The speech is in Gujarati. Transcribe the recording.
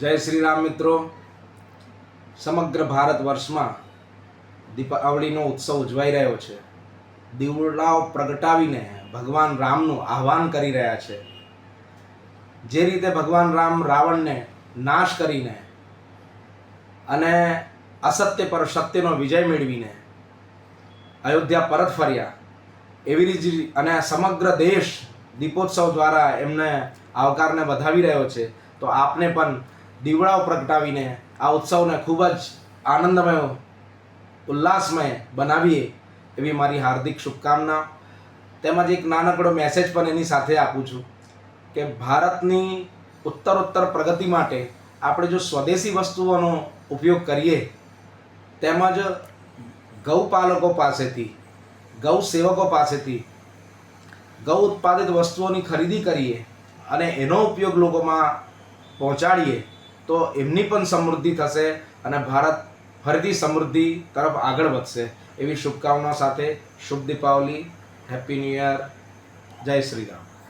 જય શ્રી રામ મિત્રો. સમગ્ર ભારત વર્ષમાં દીપાવલીનો ઉત્સવ ઉજવાઈ રહ્યો છે. દીવડાઓ પ્રગટાવીને ભગવાન રામનું આહ્વાન કરી રહ્યા છે. જે રીતે ભગવાન રામ રાવણને નાશ કરીને અને અસત્ય પર સત્યનો વિજય મેળવીને અયોધ્યા પરત ફર્યા, એવી જ અને સમગ્ર દેશ દીપોત્સવ દ્વારા એમને આવકારને વધાવી રહ્યો છે. તો આપને પણ દીવડાઓ પ્રગટાવીને આ ઉત્સવને ખૂબ જ આનંદમય, ઉલ્લાસમય બનાવીએ એવી મારી હાર્દિક શુભકામના. તેમજ એક નાનકડો મેસેજ પણ એની સાથે આપું છું કે ભારતની ઉત્તરોત્તર પ્રગતિ માટે આપણે જો સ્વદેશી વસ્તુઓનો ઉપયોગ કરીએ, તેમજ ગૌપાલકો પાસેથી, ગૌ સેવકો પાસેથી, ગૌ ઉત્પાદિત વસ્તુઓની ખરીદી કરીએ અને એનો ઉપયોગ લોકોમાં પહોંચાડીએ તો એમની પણ સમૃદ્ધિ થશે અને ભારત ફરીથી સમૃદ્ધિ તરફ આગળ વધશે. એવી શુભકામનાઓ સાથે શુભ દીપાવલી હેપી ન્યૂ યર જય શ્રી રામ.